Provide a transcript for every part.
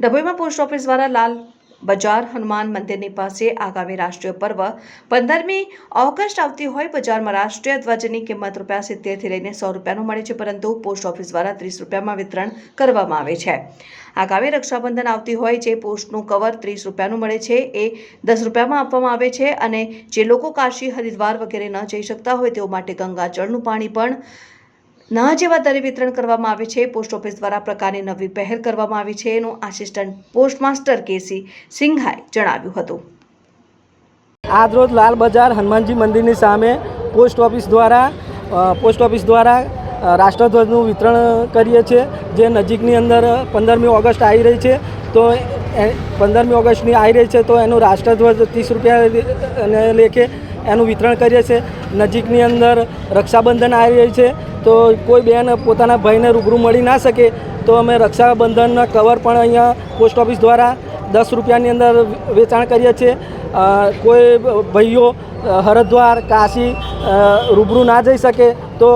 ડભોઈમાં post office દ્વારા લાલ બજાર હનુમાન મંદિરની પાસે આગામી રાષ્ટ્રીય પર્વ પંદરમી ઓગસ્ટ આવતી હોય બજારમાં રાષ્ટ્રીય ધ્વજની કિંમત રૂપિયા સિત્તેરથી લઈને સો રૂપિયાનું મળે છે, પરંતુ પોસ્ટ ઓફિસ દ્વારા ત્રીસ રૂપિયામાં વિતરણ કરવામાં આવે છે. આગામી રક્ષાબંધન આવતી હોય જે પોસ્ટનું કવર ત્રીસ રૂપિયાનું મળે છે, એ દસ રૂપિયામાં આપવામાં આવે છે અને જે લોકો કાશી, હરિદ્વાર વગેરે ન જઈ શકતા હોય તેઓ માટે ગંગાજળનું પાણી પણ ના જેવા દરે વિતરણ કરવામાં આવે છે, પોસ્ટ ઓફિસ દ્વારા પ્રકારની નવી પહેલ કરવામાં આવી છે, એનું આસિસ્ટન્ટ પોસ્ટમાસ્ટર કેસી સિંઘાએ જણાવ્યું હતું. આજરોજ લાલ બજાર હનુમાનજી મંદિરની સામે પોસ્ટ ઓફિસ દ્વારા પોસ્ટ ઓફિસ દ્વારા રાષ્ટ્રધ્વજનું વિતરણ કરીએ છીએ, જે નજીકની અંદર પંદરમી ઓગસ્ટ આવી રહી છે, તો પંદરમી ઓગસ્ટની આવી રહી છે, તો એનું રાષ્ટ્રધ્વજ ત્રીસ રૂપિયા લેખે એનું વિતરણ કરીએ છીએ. નજીકની અંદર રક્ષાબંધન આવી રહી છે તો કોઈ બેન પોતાના ભાઈને રૂબરૂ મળી ના શકે, તો અમે રક્ષાબંધનના કવર પણ અહીંયા પોસ્ટ ઓફિસ દ્વારા દસ રૂપિયાની અંદર વેચાણ કરીએ છીએ. કોઈ ભાઈઓ હરદ્વાર, કાશી રૂબરૂ ના જઈ શકે, તો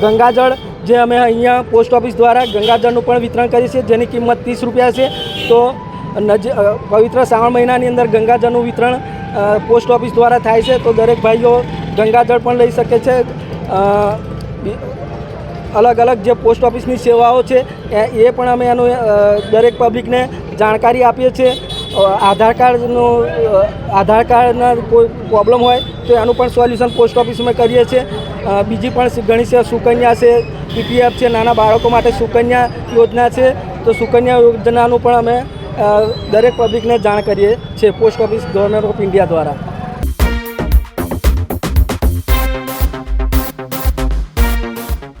ગંગાજળ જે અમે અહીંયા પોસ્ટ ઓફિસ દ્વારા ગંગાજળનું પણ વિતરણ કરીએ છીએ, જેની કિંમત ત્રીસ રૂપિયા છે, તો પવિત્ર શ્રાવણ મહિનાની અંદર ગંગાજળનું વિતરણ પોસ્ટ ઓફિસ દ્વારા થાય છે, તો દરેક ભાઈઓ ગંગાજળ પણ લઈ શકે છે. અલગ અલગ જે પોસ્ટ ઓફિસની સેવાઓ છે, એ પણ અમે એનું દરેક પબ્લિકને જાણકારી આપીએ છીએ. આધાર કાર્ડનું આધાર કાર્ડના કોઈ પ્રોબ્લેમ હોય તો એનું પણ સોલ્યુશન પોસ્ટ ઓફિસમાં કરીએ છીએ. બીજી પણ ઘણી છે સુકન્યા છે, પીપીએફ છે, નાના બાળકો માટે સુકન્યા યોજના છે, તો સુકન્યા યોજનાનું પણ અમે દરેક પબ્લિકને જાણ કરીએ છીએ, post office governor of India દ્વારા.